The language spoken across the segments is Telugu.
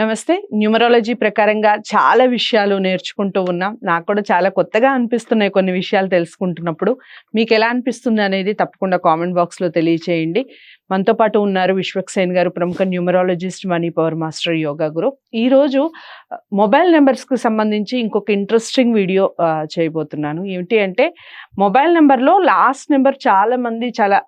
నమస్తే. న్యూమరాలజీ ప్రకారంగా చాలా విషయాలు నేర్చుకుంటూ ఉన్నాం. నాకు కూడా చాలా కొత్తగా అనిపిస్తున్నాయి కొన్ని విషయాలు తెలుసుకుంటున్నప్పుడు. మీకు ఎలా అనిపిస్తుంది అనేది తప్పకుండా కామెంట్ బాక్స్లో తెలియచేయండి. మనతో పాటు ఉన్నారు విశ్వక్సేన్ గారు ప్రముఖ numerologist money power master yoga guru. ఈ రోజు మొబైల్ నెంబర్స్కి సంబంధించి ఇంకొక ఇంట్రెస్టింగ్ వీడియో చేయబోతున్నాను. ఏంటి అంటే మొబైల్ నెంబర్లో లాస్ట్ నెంబర్ చాలామంది చాలా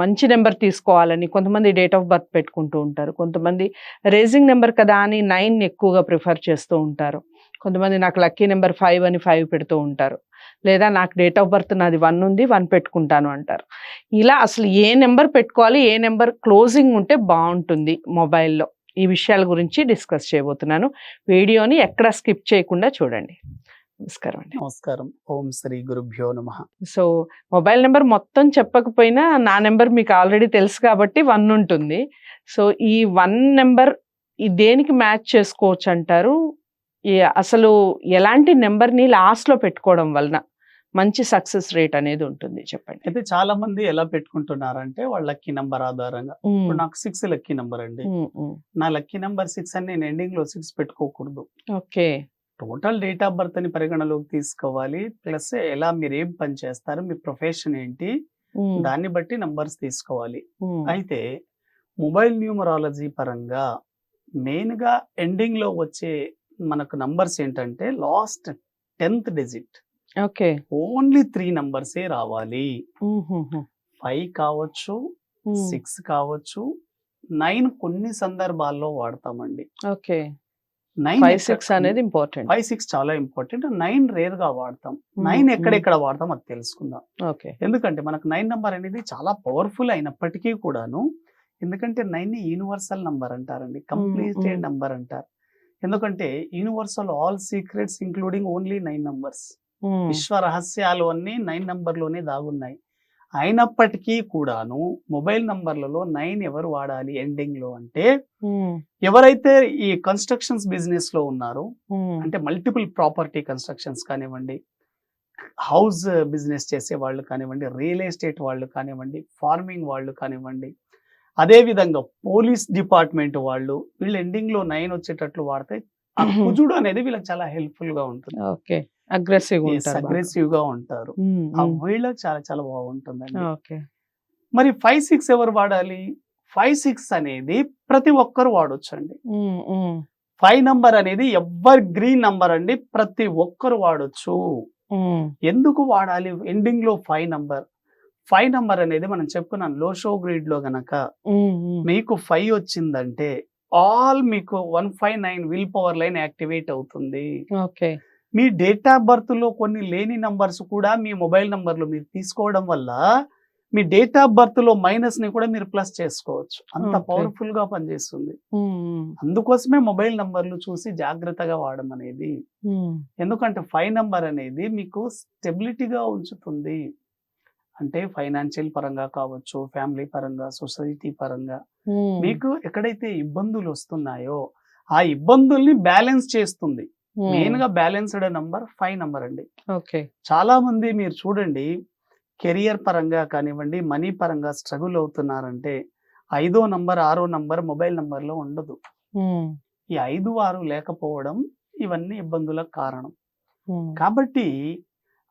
మంచి నెంబర్ తీసుకోవాలని కొంతమంది డేట్ ఆఫ్ బర్త్ పెట్టుకుంటూ ఉంటారు. కొంతమంది రేజింగ్ నెంబర్ కదా అని నైన్ ఎక్కువగా ప్రిఫర్ చేస్తూ ఉంటారు. కొంతమంది నాకు లక్కీ నెంబర్ ఫైవ్ అని ఫైవ్ పెడుతూ ఉంటారు. లేదా నాకు డేట్ ఆఫ్ బర్త్ నాది వన్ ఉంది వన్ పెట్టుకుంటాను అంటారు. ఇలా అసలు ఏ నెంబర్ పెట్టుకోవాలి ఏ నెంబర్ క్లోజింగ్ ఉంటే బాగుంటుంది మొబైల్లో. ఈ విషయాల గురించి డిస్కస్ చేయబోతున్నాను. వీడియోని ఎక్కడ స్కిప్ చేయకుండా చూడండి. నమస్కారం అండి. నమస్కారం. ఓం శ్రీ గురుభ్యో నమ. సో మొబైల్ నెంబర్ మొత్తం చెప్పకపోయినా నా నెంబర్ మీకు ఆల్రెడీ తెలుసు కాబట్టి వన్ ఉంటుంది. సో ఈ వన్ నెంబర్ ఈ దేనికి మ్యాచ్ చేసుకోవచ్చు అంటారు? అసలు ఎలాంటి నెంబర్ని లాస్ట్లో పెట్టుకోవడం వలన మంచి సక్సెస్ రేట్ అనేది ఉంటుంది చెప్పండి. అయితే చాలా మంది ఎలా పెట్టుకుంటున్నారంటే వాళ్ళ లక్కీ నంబర్ ఆధారంగా. ఇప్పుడు నాకు సిక్స్ లక్కీ నంబర్ అండి. నా లక్కీ నంబర్ సిక్స్ అని నేను ఎండింగ్లో సిక్స్ పెట్టుకోకూడదు. Okay. Total date of birth అని పరిగణలోకి తీసుకోవాలి. ప్లస్ ఎలా మీరు ఏం పని చేస్తారు మీ ప్రొఫెషన్ ఏంటి దాన్ని బట్టి నంబర్స్ తీసుకోవాలి. అయితే మొబైల్ న్యూమరాలజీ పరంగా మెయిన్గా ఎండింగ్లో వచ్చే మనకు నంబర్స్ ఏంటంటే last tenth digit. Okay. Only three నంబర్సే రావాలి. ఫైవ్ కావచ్చు సిక్స్ కావచ్చు నైన్ కొన్ని సందర్భాల్లో వాడతామండి. ఓకే. నైన్ ఫైవ్ సిక్స్ అనేది ఇంపార్టెంట్ ఫైవ్ సిక్స్ చాలా ఇంపార్టెంట్ నైన్ రేర్గా వాడతాం నైన్ ఎక్కడెక్కడ వాడతాం అది తెలుసుకుందాం. ఓకే ఎందుకంటే మనకు నైన్ నంబర్ అనేది చాలా పవర్ఫుల్ అయినప్పటికీ కూడాను ఎందుకంటే నైన్ని యూనివర్సల్ నంబర్ అంటారండి. Completed mm. నంబర్ అంటారు. ఎందుకంటే universal all secrets including only nine numbers విశ్వ రహస్యాలు అన్ని నైన్ నంబర్లోనే దాగున్నాయి. అయినప్పటికీ కూడాను మొబైల్ నంబర్లలో నైన్ ఎవరు వాడాలి ఎండింగ్లో అంటే ఎవరైతే ఈ కన్స్ట్రక్షన్స్ బిజినెస్లో ఉన్నారో అంటే మల్టిపుల్ ప్రాపర్టీ కన్స్ట్రక్షన్స్ కానివ్వండి హౌస్ బిజినెస్ చేసే వాళ్ళు కానివ్వండి రియల్ ఎస్టేట్ వాళ్ళు కానివ్వండి ఫార్మింగ్ వాళ్ళు కానివ్వండి అదే విధంగా పోలీస్ డిపార్ట్మెంట్ వాళ్ళు వీళ్ళు ఎండింగ్లో నైన్ వచ్చేటట్లు వాడితే ఆ కుజుడు అనేది వీళ్ళకి చాలా హెల్ప్ఫుల్గా ఉంటుంది. ఓకే. అగ్రెసివ్ అగ్రెసివ్గా ఉంటారు. ఆ వీళ్ళకి చాలా చాలా బాగుంటుందండి. ఓకే. మరి ఫైవ్ సిక్స్ ఎవరు వాడాలి? ఫైవ్ సిక్స్ అనేది ప్రతి ఒక్కరు వాడొచ్చు అండి ఫైవ్ నంబర్ అనేది ఎవర్ గ్రీన్ నంబర్ అండి ప్రతి ఒక్కరు వాడొచ్చు. ఎందుకు వాడాలి? ఎండింగ్లో ఫైవ్ నంబర్. ఫైవ్ నంబర్ అనేది మనం చెప్పుకున్నాం లో షో గ్రీడ్లో గనక మీకు ఫైవ్ వచ్చిందంటే ఆల్ మీకు one five nine will power line activate అవుతుంది. ఓకే. మీ డేట్ ఆఫ్ బర్త్లో కొన్ని లేని నంబర్స్ కూడా మీ మొబైల్ నంబర్లు మీరు తీసుకోవడం వల్ల మీ డేట్ ఆఫ్ బర్త్లో మైనస్ని కూడా మీరు ప్లస్ చేసుకోవచ్చు. అంత. పవర్ఫుల్గా పనిచేస్తుంది. అందుకోసమే మొబైల్ నంబర్లు చూసి జాగ్రత్తగా వాడడం అనేది. ఎందుకంటే ఫైవ్ నంబర్ అనేది మీకు స్టెబిలిటీగా ఉంచుతుంది. అంటే ఫైనాన్షియల్ పరంగా కావచ్చు ఫ్యామిలీ పరంగా సొసైటీ పరంగా. మీకు ఎక్కడైతే ఇబ్బందులు వస్తున్నాయో ఆ ఇబ్బందుల్ని బ్యాలెన్స్ చేస్తుంది. మెయిన్గా బ్యాలెన్స్డ్ నంబర్ ఫైవ్ నంబర్ అండి. ఓకే. చాలా మంది మీరు చూడండి కెరియర్ పరంగా కానివ్వండి మనీ పరంగా స్ట్రగుల్ అవుతున్నారంటే ఐదో నంబర్ ఆరో నంబర్ మొబైల్ నంబర్లో ఉండదు. ఈ ఐదు ఆరు లేకపోవడం ఇవన్నీ ఇబ్బందులకు కారణం. కాబట్టి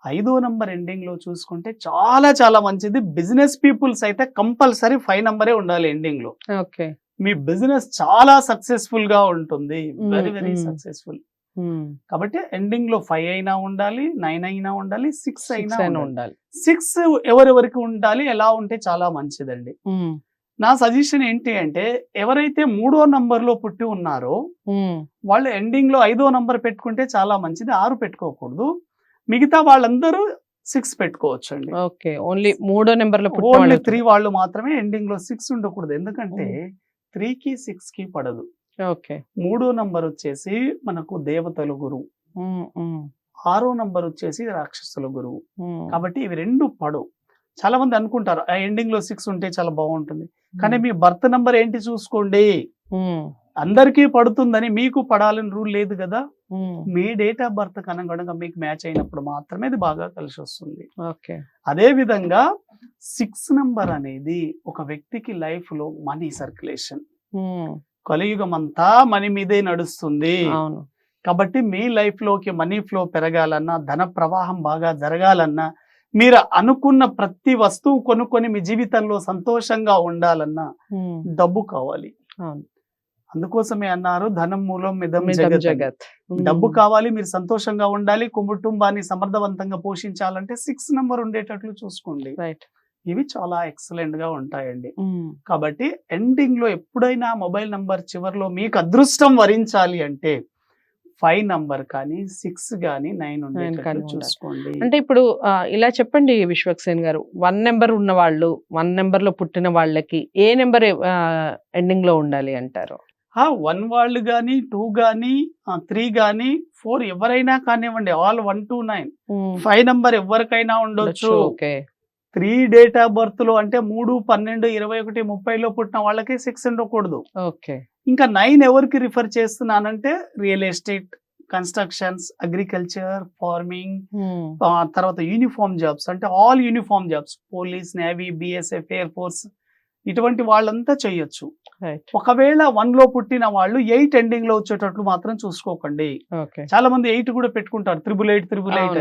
ఐదో నంబర్ ఎండింగ్లో చూసుకుంటే చాలా చాలా మంచిది. బిజినెస్ పీపుల్స్ అయితే కంపల్సరీ ఫైవ్ నంబరే ఉండాలి ఎండింగ్లో ఓకే. మీ బిజినెస్ చాలా సక్సెస్ఫుల్గా ఉంటుంది వెరీ వెరీ. సక్సెస్ఫుల్. కాబట్టి ఎండింగ్లో ఫైవ్ అయినా ఉండాలి నైన్ అయినా ఉండాలి సిక్స్ అయినా ఉండాలి. సిక్స్ ఎవరెవరికి ఉండాలి ఎలా ఉంటే చాలా మంచిదండి. నా సజెషన్ ఏంటి అంటే ఎవరైతే మూడో నంబర్లో పుట్టి ఉన్నారో వాళ్ళు ఎండింగ్లో ఐదో నంబర్ పెట్టుకుంటే చాలా మంచిది ఆరు పెట్టుకోకూడదు. మిగతా వాళ్ళందరూ సిక్స్ పెట్టుకోవచ్చు అండి ఓకే. ఓన్లీ మూడో నెంబర్లో ఓన్లీ. త్రీ వాళ్ళు మాత్రమే ఎండింగ్లో సిక్స్ ఉండకూడదు. ఎందుకంటే త్రీ కి సిక్స్కి పడదు. ఓకే. మూడో నంబర్ వచ్చేసి మనకు దేవతల గురువు. ఆరో నంబర్ వచ్చేసి రాక్షసుల గురువు. కాబట్టి ఇవి రెండు పడవు. చాలా మంది అనుకుంటారు ఆ ఎండింగ్లో సిక్స్ ఉంటే చాలా బాగుంటుంది. కానీ మీ బర్త్ నంబర్ ఏంటి చూసుకోండి. అందరికీ పడుతుందని మీకు పడాలని రూల్ లేదు కదా. మీ డేట్ ఆఫ్ బర్త్ కనుగొనగా మీకు మ్యాచ్ అయినప్పుడు మాత్రమే ఇది బాగా కలిసి వస్తుంది. ఓకే. అదే విధంగా సిక్స్ నంబర్ అనేది ఒక వ్యక్తికి లైఫ్లో మనీ సర్క్యులేషన్ కలియుగం అంతా మనీ మీదే నడుస్తుంది. అవును. కాబట్టి మీ లైఫ్లోకి మనీ ఫ్లో పెరగాలన్నా ధన ప్రవాహం బాగా జరగాలన్నా మీరు అనుకున్న ప్రతి వస్తువు కొనుక్కొని మీ జీవితంలో సంతోషంగా ఉండాలన్నా డబ్బు కావాలి. అందుకోసమే అన్నారు ధనం మూలం మిదం జగత్ డబ్బు కావాలి మీరు సంతోషంగా ఉండాలి కుటుంబాన్ని సమర్థవంతంగా పోషించాలంటే సిక్స్ నెంబర్ ఉండేటట్లు చూసుకోండి. రైట్. ఇవి చాలా ఎక్సలెంట్గా ఉంటాయండి. కాబట్టి ఎండింగ్లో ఎప్పుడైనా మొబైల్ నంబర్ చివరిలో మీకు అదృష్టం వరించాలి అంటే ఫైవ్ నంబర్ కానీ సిక్స్ కానీ నైన్. చూసుకోండి. అంటే ఇప్పుడు ఇలా చెప్పండి విశ్వక్సేన్ గారు. వన్ నెంబర్ ఉన్న వాళ్ళు వన్ నెంబర్లో పుట్టిన వాళ్ళకి ఏ నెంబర్ ఎండింగ్లో ఉండాలి అంటారు? వన్ వాళ్ళు కానీ టూ కానీ త్రీ కానీ ఫోర్ ఎవరైనా కానివ్వండి all one two nine five number ఎవరికైనా ఉండొచ్చు ఓకే. త్రీ డేట్ ఆఫ్ బర్త్లో అంటే మూడు పన్నెండు ఇరవై ఒకటి ముప్పైలో పుట్టిన వాళ్ళకి సిక్స్ ఉండకూడదు. ఓకే. ఇంకా నైన్ ఎవరికి రిఫర్ చేస్తున్నానంటే real estate constructions agriculture farming తర్వాత యూనిఫామ్ జాబ్స్ అంటే all uniform jobs police navy BSF air force ఇటువంటి వాళ్ళంతా చేయొచ్చు. ఒకవేళ వన్లో పుట్టిన వాళ్ళు ఎయిట్ ఎండింగ్లో వచ్చేటట్లు మాత్రం చూసుకోకండి. చాలా మంది ఎయిట్ కూడా పెట్టుకుంటారు. త్రిబుల్ ఎయిట్ త్రిబుల్ ఎయిట్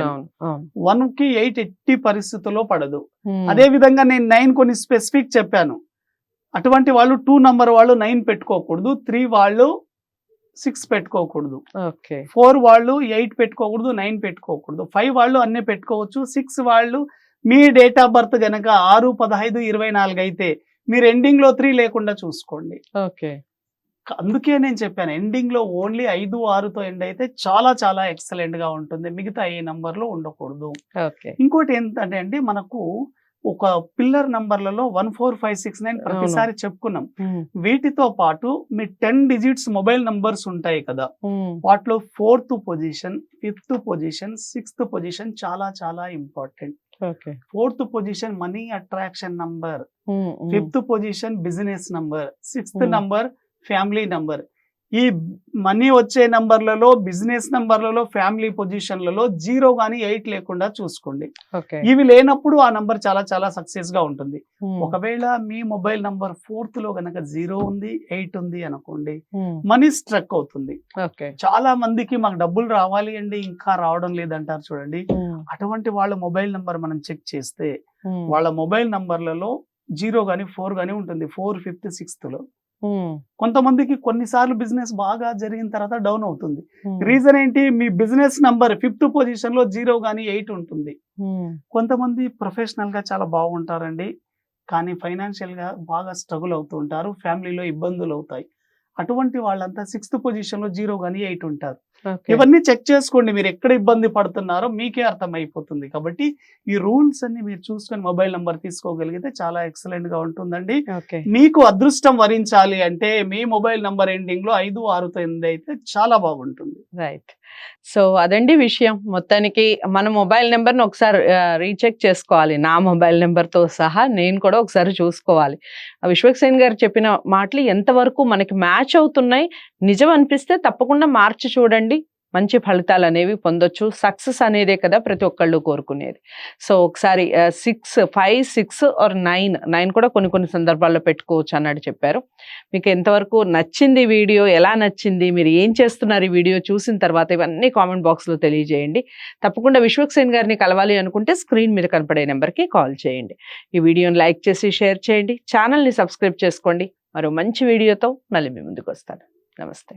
వన్కి ఎయిట్ ఎట్టి పరిస్థితుల్లో పడదు. ఉమ్, అదే విధంగా నేను నైన్ కొన్ని స్పెసిఫిక్ చెప్పాను. అటువంటి వాళ్ళు టూ నంబర్ వాళ్ళు నైన్ పెట్టుకోకూడదు. త్రీ వాళ్ళు సిక్స్ పెట్టుకోకూడదు. ఫోర్ వాళ్ళు ఎయిట్ పెట్టుకోకూడదు నైన్ పెట్టుకోకూడదు. ఫైవ్ వాళ్ళు అన్నీ పెట్టుకోవచ్చు. సిక్స్ వాళ్ళు మీ డేట్ ఆఫ్ బర్త్ గనక ఆరు పదహైదు ఇరవై నాలుగు అయితే మీరు ఎండింగ్లో త్రీ లేకుండా చూసుకోండి. ఓకే. అందుకే నేను చెప్పాను ఎండింగ్లో ఓన్లీ ఐదు ఆరుతో ఎండ్ అయితే చాలా చాలా ఎక్సలెంట్గా ఉంటుంది. మిగతా ఏ నంబర్లో ఉండకూడదు. ఇంకోటి ఏంటంటే అండి మనకు ఒక pillar నంబర్లలో one four five six nine ప్రతిసారి చెప్పుకున్నాం. వీటితో పాటు మీ టెన్ డిజిట్స్ మొబైల్ నంబర్స్ ఉంటాయి కదా. వాటిలో fourth position fifth position sixth position చాలా చాలా important okay fourth position money attraction number um, um, fifth position business number sixth ఈ మనీ వచ్చే నంబర్లలో బిజినెస్ నంబర్లలో ఫ్యామిలీ పొజిషన్లలో జీరో కానీ ఎయిట్ లేకుండా చూసుకోండి. ఇవి లేనప్పుడు ఆ నంబర్ చాలా చాలా సక్సెస్గా ఉంటుంది. ఒకవేళ మీ మొబైల్ నంబర్ ఫోర్త్లో గనక జీరో ఉంది ఎయిట్ ఉంది అనుకోండి మనీ స్ట్రక్ అవుతుంది. చాలా మందికి మాకు డబ్బులు రావాలి అండి ఇంకా రావడం లేదంటారు చూడండి. అటువంటి వాళ్ళ మొబైల్ నంబర్ మనం చెక్ చేస్తే వాళ్ళ మొబైల్ నంబర్లలో జీరో గానీ ఫోర్ గానీ ఉంటుంది. ఫోర్ ఫిఫ్త్ సిక్స్త్లో. కొంతమందికి కొన్నిసార్లు బిజినెస్ బాగా జరిగిన తర్వాత డౌన్ అవుతుంది. రీజన్ ఏంటి? మీ బిజినెస్ నంబర్ ఫిఫ్త్ పొజిషన్లో జీరో గానీ ఎయిట్ ఉంటుంది. కొంతమంది ప్రొఫెషనల్గా చాలా బాగుంటారండి. కానీ ఫైనాన్షియల్గా బాగా స్ట్రగుల్ అవుతూ ఉంటారు. ఫ్యామిలీలో ఇబ్బందులు అవుతాయి. అటువంటి వాళ్ళంతా సిక్స్త్ పొజిషన్లో జీరో గానీ ఎయిట్ ఉంటారు. ఇవన్నీ చెక్ చేసుకోండి మీరు ఎక్కడ ఇబ్బంది పడుతున్నారో మీకే అర్థమైపోతుంది. కాబట్టి ఈ రూల్స్ అన్ని మీరు చూసుకొని మొబైల్ నంబర్ తీసుకోగలిగితే చాలా ఎక్సలెంట్గా ఉంటుందండి మీకు అదృష్టం వరించాలి అంటే మీ మొబైల్ నంబర్ ఎండింగ్లో ఐదు ఆరుతో ఎనిమిది అయితే చాలా బాగుంటుంది. రైట్. సో అదండి విషయం. మొత్తానికి మన మొబైల్ నెంబర్ని ఒకసారి రీచెక్ చేసుకోవాలి. నా మొబైల్ నెంబర్తో సహా నేను కూడా ఒకసారి చూసుకోవాలి. విశ్వక్సేన్ గారు చెప్పిన మాటలు ఎంతవరకు మనకి మ్యాచ్ అవుతున్నాయి. నిజం అనిపిస్తే తప్పకుండా మార్చి చూడండి. మంచి ఫలితాలు అనేవి పొందొచ్చు. సక్సెస్ అనేదే కదా ప్రతి ఒక్కళ్ళు కోరుకునేది. సో ఒకసారి six five six or nine nine కూడా కొన్ని కొన్ని సందర్భాల్లో పెట్టుకోవచ్చు అన్నట్టు చెప్పారు. మీకు ఎంతవరకు నచ్చింది వీడియో ఎలా నచ్చింది మీరు ఏం చేస్తున్నారు ఈ వీడియో చూసిన తర్వాత ఇవన్నీ కామెంట్ బాక్స్లో తెలియజేయండి. తప్పకుండా విశ్వక్సేన్ గారిని కలవాలి అనుకుంటే స్క్రీన్ మీద కనపడే నెంబర్కి కాల్ చేయండి. ఈ వీడియోని లైక్ చేసి షేర్ చేయండి. ఛానల్ని సబ్స్క్రైబ్ చేసుకోండి. మరో మంచి వీడియోతో మళ్ళీ మీ ముందుకు వస్తాను. నమస్తే.